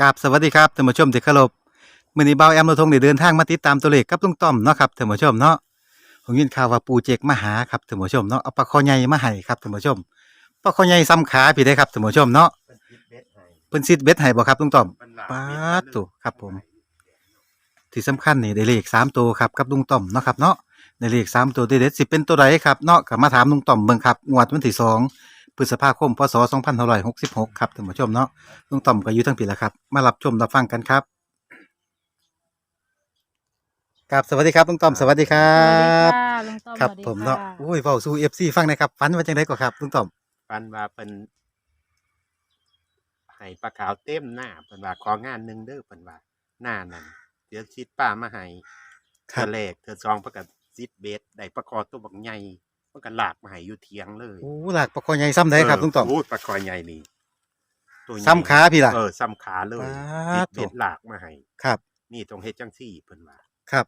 กราบสวัสดีครับท่านผู้ชมที่เคารพมื้อนี้เบาแอมเราทงได้เดินทางมาติดตามตัวเลขกับลุงต้อมเนาะครับท่านผู้ชมเนาะผมยินข่าวว่าปูเจกมาหาครับท่านผู้ชมเนาะเอาปลาคอใหญ่มาให้ครับท่านผู้ชมปลาคอใหญ่ซ้ำขาพี่ได้ครับท่านผู้ชมเนาะเพิ่นคิดเบ็ดให้เพิ่นซิดเบ็ดให้บ่ครับลุงต้อมมันหลายปาดตัวครับผม ที่สำคัญนี่ได้เลขสามตัวครับกับลุงต้อมเนาะครับเนาะในเลขสามตัวเด็ดๆสิเป็นตัวใดครับเนาะก็มาถามลุงต้อมเบิ่งครับงวดวันที่สอง พฤษภาคมพศ2566 ครับท่านผู้ชมเนาะลุงต้อมก็อยู่ทั้งปีละครับ มารับชมรับฟังกันครับครับสวัสดีครับลุงต้อมสวัสดีครัสวัสบดีค่ะลุงต้อมครับสวัสดีผมเนาะค่โอ้ยเว้าสู่ FC ฟังหนะครับฝันว่าจังไดก็ครับลุงต้อมปันว่าเป็นให้ปลาขาวเต็มหน้าเพิ่นว่าของานหนึงเด้อเพิ่นว่าหน้านั้นเดี๋ยวชิดป้ามาให้เธอแรกเธอซองประกับซิดเบ็ดได้ปลาคอตัวบักใหญ่ เพิ่นก็ลากมาให้อยู่เถียงเลยโอ้หลากปลาคอใหญ่ซ้ำได้ครับลุงต้อมโอ้ยปลาคอใหญ่นี่ตัวใหญ่ซ้ำขาพี่ล่ะ เออซ้ำขาเลยปาซิดดเบ็ดลากมาให้ครับ นี่ตรงเฮ็ดจังซี่เพิ่นว่าครับ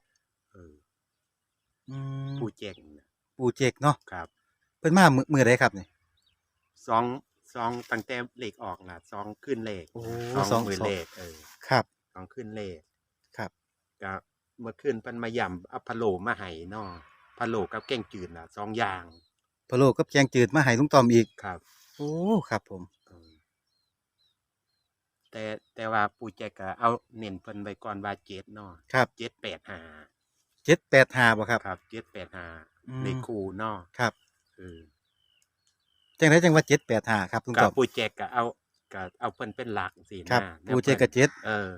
เอออืมผู้แจ้งน่ะปูเจกเนาะครับเพิ่นมามื้อมื้อใดครับนี่ซองซองตั้งแต่เลขออกน่ะซองขึ้นเลขโอ้ซองสองมือสอง เลขเออครับซองขึ้นเลขครับ ก็เมื่อคืนเพิ่นมาย่ำเอาพะโลมาให้เนาะ พะโลกับแกงจืดน่ะสองอย่างพะโล้กับแกงจืดมาให้ลุงต้อมอีก ครับ โอ้ครับ ผมเออแต่แต่ว่าปู่แจกก็เอาเน้นเพิ่นไว้ก่อนว่าเจ็ดเนาะครับเจ็ดแปดห้าเจ็ดแปดห้าบ่ครับ ครับเจ็ดแปดห้าอืม ในคูเนาะครับเออจังไดจังว่าเจ็ดแปดห้าครับลุงกัต้บอมปู่แจกก็เอาก็เอาเพิ่นเป็นหลักสิครับนะปูเจกกับเจ็ดเออ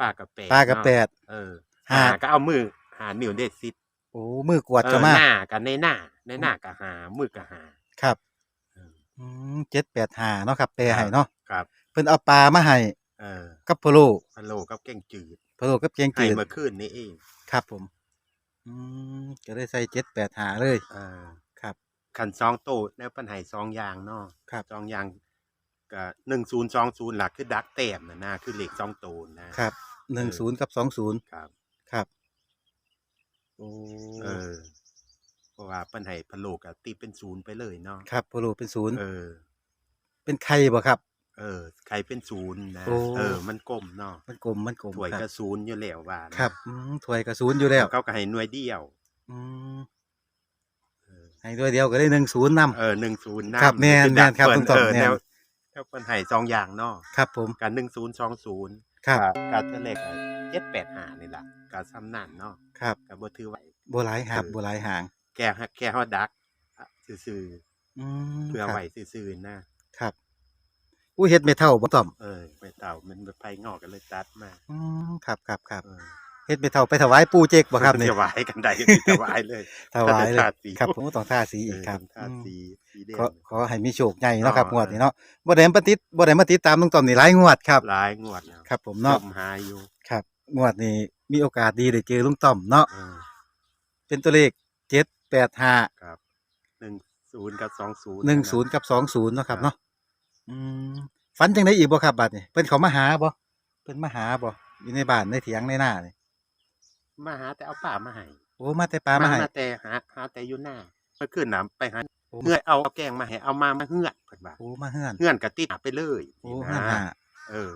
ป้ากับแปดปลากับเนาะแปดเออห้าหาก็เอามือหานิ้วเด็ดซิด โอ้มือกวดเอก็อมาหน้ากับในหน้า ในหน้ากับหามือกับหา ครับเอออื มเจ็ดแปดห้าเนาะครับแปลให้เนาะครับเพิ่นเอาปลามาให้เออกับพะโล้พะโลกับแกงจืดพะโล้กับแกงให้จืดเมื่อคืนนี้เองครับผม อืมก็ได้ใส่เจ็ดแปดห้าเลย เออครับ ขันสองโตดแล้วปัญหาสองอย่างเนาะครับ สองอย่างก็หนึ่งศูนย์สองศูนย์หลักคือดักแต้มนะนะคือเหล็กสองโตนนะครับหนึ่งศูนย์กับสองศูนย์ครับ ครับ โอ้เออ เพราะว่าปัญหาพะโลกับตีเป็นศูนย์ไปเลยเนาะครับพะโล้เป็นศูนย์เออ เป็นไข่บ่ครับ เออใครเป็นศูนย์นะโอ้ เออ มันกลมเนาะมันกลมมันกลมถวยคกรัระบศูนย์อยู่แล้วว่านะครับอืมถ้วยกับศูนย์อยู่แล้วเขาก็ให้หน่วยเดียว อืมเออ ให้ด้วยเดียวก็ได้หนึ่งศูนย์นำเออหนึ่งศูนย์ครับแม่นแม่นครับคุณตอบเออแม่นแนวแนวปัญหาสองอย่างเนาะครับผม การหนึ่งศูนย์สองศูนย์ครับ การเทเลก เจ็ดแปดหานี่แหละการซ้ำนั่นเนาะครับกับบ่ถือไหวบัวหลายหาบเออบัวหลายหางแค่แค่ฮอดดักอะซื่ออืมๆเพื่อครับไหวซื่อๆนะครับอู้เฮ็ดไม่เท่าบ่ต้อมเออไปเต่ามันไปงอกกันเลยตัดมาอืมครับครับครับเออเฮ็ดไม่เท่าไปถวายปู่เจกบ่ครับนี่ถวายกันใดถวายเลย ถวายเลทายสี ครับผมต้องท่าสีอีกครับเออทาสีสีแดง ขอขอให้มีโชคใหญ่เนาะครับอ๋องวดนี้เนาะบ่ได้มาติดบ่ได้มาติดตามลุงต้อมนี่หลายงวดครับ หลายงวดแล้วครับผมเนาะส้มหาอยู่ครับ งวดนี้มีโอกาสดีได้เจอลุงต้อมเนาะเออเป็นตัวเลข785ครับหนึ่งศูนย์กับสองศูนย์10กับ20เนาะครับเนาะอืมฝันจังได๋อีกบ่ครับบัดนี้เพิ่นเขามาหาบ่เพิ่นมาหาบ่อยู่ในบ้านในเถียงในนานี่มาหาแต่เอาป่ามาให้โอ้มาแต่ปลามาให้ แต่หาหาแต่อยู่หน้าเมื่อคืนน้ำไปหาโอ้ เงื่อยเอาแกงมาให้เอามามาเงื่อนเพิ่นว่าโอ้มาเฮือนเงื่อนกับติดไปเลยโอ้นี่เฮือนนะหาเออ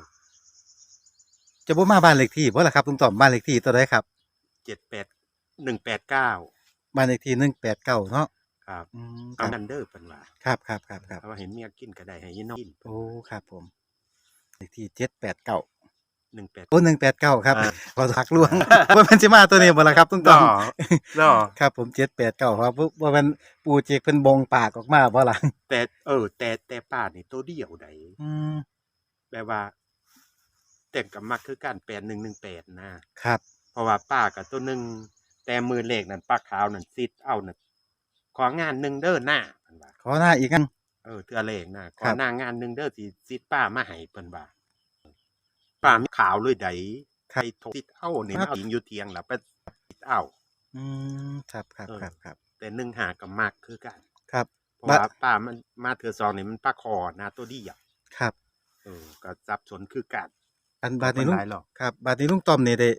จะบ่มาบ้านเลขที่บ่ล่ะครับลุงต้อมบ้านเลขที่ตัวใดครับเจ็ดแปดหนึ่งแปดเก้าบ้านเลขที่189เนาะครับอืมคเอารับนันเดอร์เพิ่นว่าครับครับครับครับ เพราะว่าเห็นเมียกินก็ได้ให้ยีน้องกินโอ้ครับผมเลขที่789หนึ่งแปด โอ้189ครับอ่า ขอทักล่วงว่ามันสิมาตัวนี้บ่ล่ะครับลุงต้อมล่อครับผม789ครับว่ามันปู่เจกเพิ่นบงปากออกมาบ่ล่ะแต่เออ แต่แต่ป้านี่ตัวเดียวใดอืมแปลว่าแต่งกับมักคือการแปดหนึ่งหนึ่งแปดนะครับ เพราะว่าป้ากับตัวหนึ่งแต่มือเลขนั่นป้าขาวนั่นซิดเอานั่นของานหนึ่งเด้อหน้าเพิ่นว่าขอหน้าอีกกัน เออเทือเลขนะขครัอบหน้างานหนึ่งเด้อสิซิดป้ามาให้เพิ่นว่าป้ามีขาวเลยไดครับไปซิดเอานี่ครับเอาหญิงอยู่เทียงแล้วไปซิดเอาอืมครับครับเออครับครับแต่หนึ่งหากับมักคือกัน ครับเพราะบะว่าป้ามันมาเถือซองนี่มันป้าคอนะตัวเดียวครับเออก็จับสนคือกัน อันบาดนี้ลุงบ่เป็นไรหรอกครับ บาดนี้ลุงต้อมนี่ได้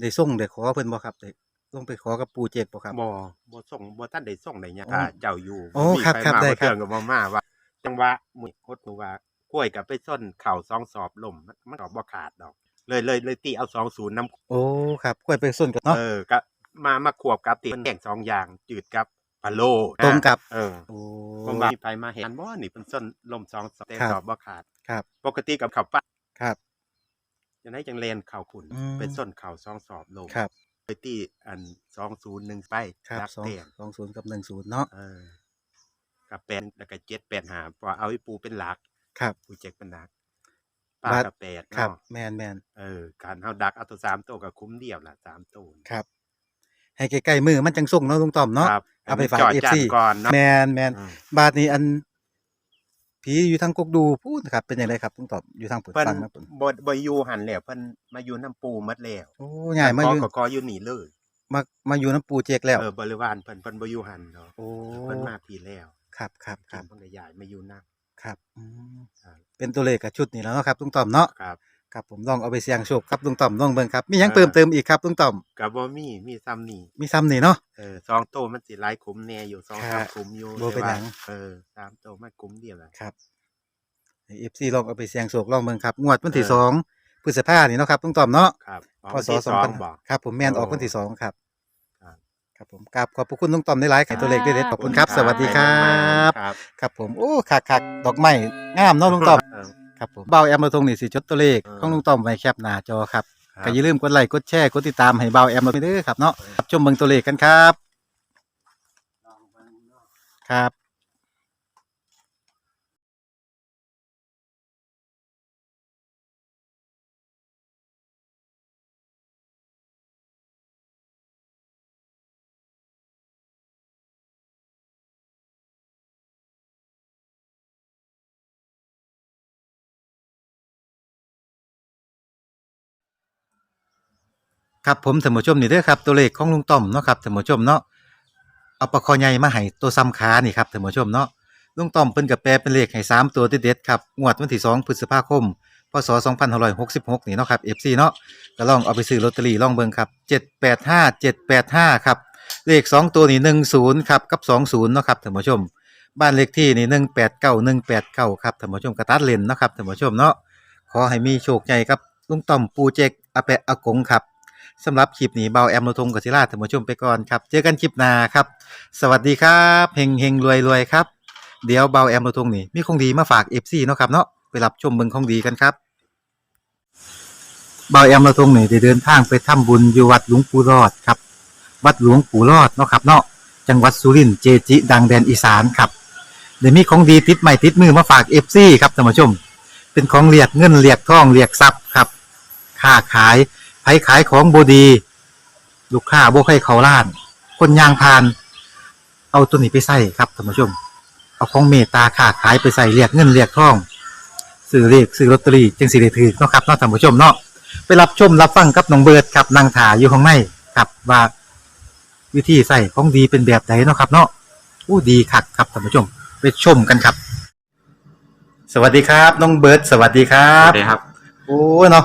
ได้ส่งได้ขอเพิ่นบ่ครับได้ลงไปขอกับปู่เจกบ่ครับ บ่บ่ส่งบ่ท่านได้ส่งได้หยังอ๋อถ้าเจ้าอยู่โอ้มีครับใครับมาได้บ่ครับเทื่องก็บ่มาว่า จังหวะมื้อโคตรว่าคกล้วยกับไปส้นเข่าซองสอบลมมันมันก็บ่ขาดดอก เลยเลยเลยตีเอาสองศูนย์น้โอ้ครับกล้วยไปส้นกันเนาะำเออก็มามาขวบกับตีเป็นแข่งสองอย่างจืดกับพะโลตรงกับ เออโอ้ ผมว่ามีไปมาเห็นบ่นี่เป็นส้นลมสองสอบแต่ครับ สอบบ่ขาด ครับ ปกติกับเข่าป้าครับ จะได้จังเลนเข่าขุนอืม เป็นส้นเข่าซองสอบลมครับไปตีอันสองศูนย์หนึ่งไปครับรักสองเตียนสองศูนย์กับหนึ่งศูนย์เนาะเออกับแปดแล้วก็เจ็ดแปดหาพอเอาไอ้ปูเป็นหลัก ครับ ปูเจ็กเป็นหลักปลาบาท กับแปดครับเนาะแมนแมนเออ การเฮาดักเอาตัวสามตัวกับคุ้มเดียวล่ะสามตัวครับ ให้ใกล้ๆมือมันจังส่งเนาะลุงต่อมเนาะ ครับเอาไปฝากให้มันจอด FC จันก่อนเนาะแมนแมนอืมบาทนี้อัน ผีอยู่ทางกกดูพูดครับเป็นยังไงครับลุงต่อมอยู่ทางเปิดเพิ่นฟังนะเพิ่นบ่บ่อยู่หันแล้วเพิ่นมาอยู่น้ำปูหมดแล้วโอ้ใหญ่มาขอยู่ก็ขออยู่นี่เลยมามาอยู่น้ำปูเจกแล้ว เออบริวารเพิ่นเพิ่นบ่อยู่หันเนาะโอ้เพิ่นมาพี่แล้วครับครับครับเพิ่นก็ย้ายมาอยู่นำครับอืมครับเป็นตัวเลขกับชุดนี่แล้วเนาะครับลุงต่อมเนาะครับ ครับผมลองเอาไปเสี่ยงโชคครับลุงต่อมลองเบิ่งครับมีหยังเออเติมเติมอีกครับลุงต่อมก็บ่มีมีซ้ำนี่มีซ้ำนี่เนาะ เออสองโตวมันสิหลายคุ้มแน่อยู่สองครัสาบมคุ้มอยู่บ่เป็นหยัง แต่ว่าเออสามโตวมันคุ้มเดียวล่ะ ครับเอฟซีลองเอาไปเสี่ยงโชคลองเบิ่งครับงวดวันที่เออ สองพฤษภานี่เนาะครับลุงต่อมเนาะครับพศที่สองพันบอก ครับผมแม่นออกโอ้วันที่สองครับ ครับ ครับผมกราบขอบพระคุณลุงต่อมในหลายๆไข่ตัวเลขได้เด็ดๆขอบคุณครับ สวัสดีครับ ครับ ครับผมโอ้คักคักๆดอกไม้งามเนาะลุงต่อม เออ ครับผมเบาแอมมาตรงนี่สิจดตัวเลขเออของลุงต่อมไว้แคปหน้าจอครับครับก็อย่าลืมกดไลค์กดแชร์กดติดตามให้เบาแอมมาเด้อครับเนาะครับชมเบิ่งตัวเลขกันครับ ครับ ครับผมท่านผู้ชมนี่เด้อครับตัวเลขของลุงต้อมเนาะครับท่านผู้ชมเนาะเอาปลาคอใหญ่มาให้ตัวซ้ำขานี่ครับท่านผู้ชมเนาะลุงต้อมเพิ่นก็แปลเป็นเลขให้สามตัวเด็ดๆครับงวดวันที่2พฤษภาคมพศ2566นี่เนาะครับ FC เนาะก็ลองเอาไปซื้อลอตเตอรี่ลองเบิ่งครับ 785 785 ครับ เลขสองตัวนี่10 ครับ กับ 20เนาะครับท่านผู้ชม บ้านเลขที่นี่ 189 189 ครับท่านผู้ชมกระตัดเลนเนาะครับท่านผู้ชมเนาะขอให้มีโชคใหญ่ครับลุงต้อมปูเจกอาแปะอากงครับ สำหรับคลิปนี้เบาแอมโนทงกับศิลาท่านผู้ชมไปก่อนครับ เจอกันคลิปหน้าครับ สวัสดีครับเฮงเฮงรวยรวยครับ เดี๋ยวเบาแอมโนทงนี่มีของดีมาฝากเอฟซีเนาะครับเนาะไปรับชมเบิ่งของดีกันครับเบาแอมโนทงนี่ได้เดินทางไปทำบุญอยู่วัดหลวงปู่รอดครับ วัดหลวงปู่รอดเนาะครับเนาะจังหวัดสุรินทร์เจจิ ดังแดนอีสานครับเดี๋ยวมีของดีติดใหม่ติดมือมาฝากเอฟซีครับท่านผู้ชม เป็นของเรียกเงินเรียกทองเรียกทรัพย์ครับ ค้าขาย ไผขายของบดี ลูกค้าบ่ให้เขาล้าน คนยางพาน เอาตัวนี้ไปใส่ครับท่านผู้ชม เอาของเมตตาค้าขายไปใส่เรียกเงินเรียกทองซื้อเรียกซื้อลอตเตอรี่จึงสิได้ถือเนาะครับเนาะท่านผู้ชมเนาะไปรับชมรับฟังกับน้องเบิร์ดครับนางถาอยู่ข้างในครับว่าวิธีใส่ของดีเป็นแบบไหนเนาะครับ เนาะอู้ดีคักครับท่านผู้ชม ไปชมกันครับ สวัสดีครับ น้องเบิร์ดสวัสดีครัครับบสวัสดีครับ โอ้เนาะ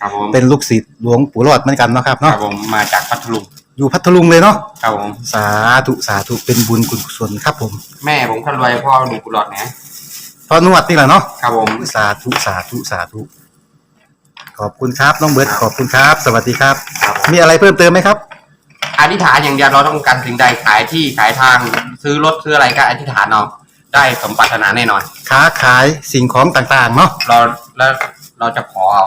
ครับผมเป็นลูกศิษย์หลวงปู่รอดเหมือนกันเนาะครับครัเนาะบผมมาจากพัทลุงอยู่พัทลุงเลยเนาะครับผมสาธุสาธุเป็นบุญกุศลครับผมแม่ผมคนรวยพ่อหนุ่มกุหลาบนะพอนวดนี่แหละเนาะครับผม สาธุสาธุสาธุขอบคุณครับน้องเบิร์ดขอบคุณครับ สวัสดีครับ ครับผม มีอะไรเพิ่มเติมไหมครับ อธิษฐานอย่างเดียวเราต้องการสิ่งใดขายที่ขายทางซื้อรถซื้ออะไรก็อธิษฐานเอาได้สมปรารถนาแน่นอน ค้าขายสิ่งของต่างๆเนาะเราแล้วเราจะขอเอา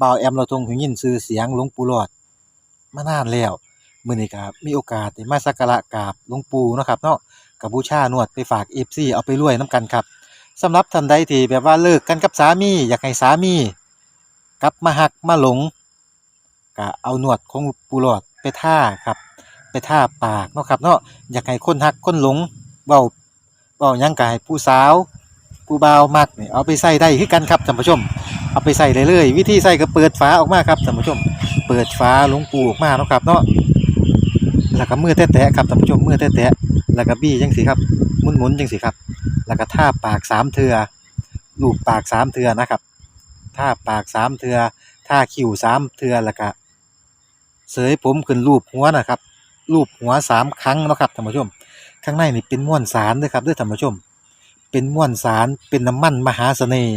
บ่าวแอมเราทงหูยินชื่อเสียงหลวงปู่หลอดมานานแล้วมื้อนี้ก็มีโอกาสได้มาสักการะกราบหลวงปู่เนาะครับเนาะกับบูชานวดไปฝาก FC เอาไปรวยนํกันครับสำหรับท่านใดที่แบบว่าเลิกกันกับสามี อยากให้สามีกลับมาหักมาหลงก็เอาหนวดของปูหลอดไปท่าครับ ไปท่าปากเนาะครับเนาะอยากให้คนหักคนหลงเบาเบายังกายผู้สาว ผู้บ่าวมักเนี่ยเอาไปใส่ได้คือกันครับท่านผู้ชม เอาไปใส่ได้เลย วิธีใส่ก็เปิดฝาออกมาครับท่านผู้ชม เปิดฝาหลวงปูออกมาเนาะครับเนาะแล้วก็มือแตะๆครับท่านผู้ชมมือแตะๆแล้วก็บี้จังสิครับหมุนๆจังสิครับ แล้วก็ท่าปากสามเทือลูบปากสามเทือนะครับท่าปากสามเทือท่าคิ้วสามเทือแล้วก็เสยผมขึ้นรูปหัวนะครับรูปหัวสามครั้งเนาะครับท่านผู้ชม ข้างในนี่เป็นม้วนสารเด้วยครับด้วยท่านผู้ชม เป็นม้วนสารเป็นน้ำมันมหาเสน่ห์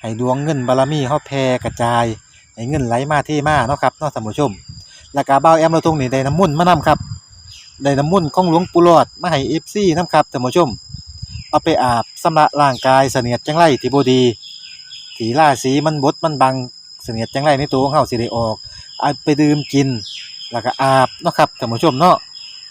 ให้ดวงเงินบารมีเฮาแผ่กระจายให้เงินไหลมาเทมาเนาะครับเนาะท่านผู้ชมแล้วก็เบาแอมเราทงนี่ได้น้ำมุ่นมานํครับได้น้ำมุ่นของหลวงปู่หลอดมาให้เอฟซีนํครับท่านผู้ชม เอาไปอาบสำระร่างกายเสนียดจังไรที่บดีถีล่าสีมันบดมันบังเสนียดจังไรในตัวของเฮาสิได้ออกเอาไปดื่มกิน แล้วก็อาบเนาะครับท่านผู้ชมเนาะ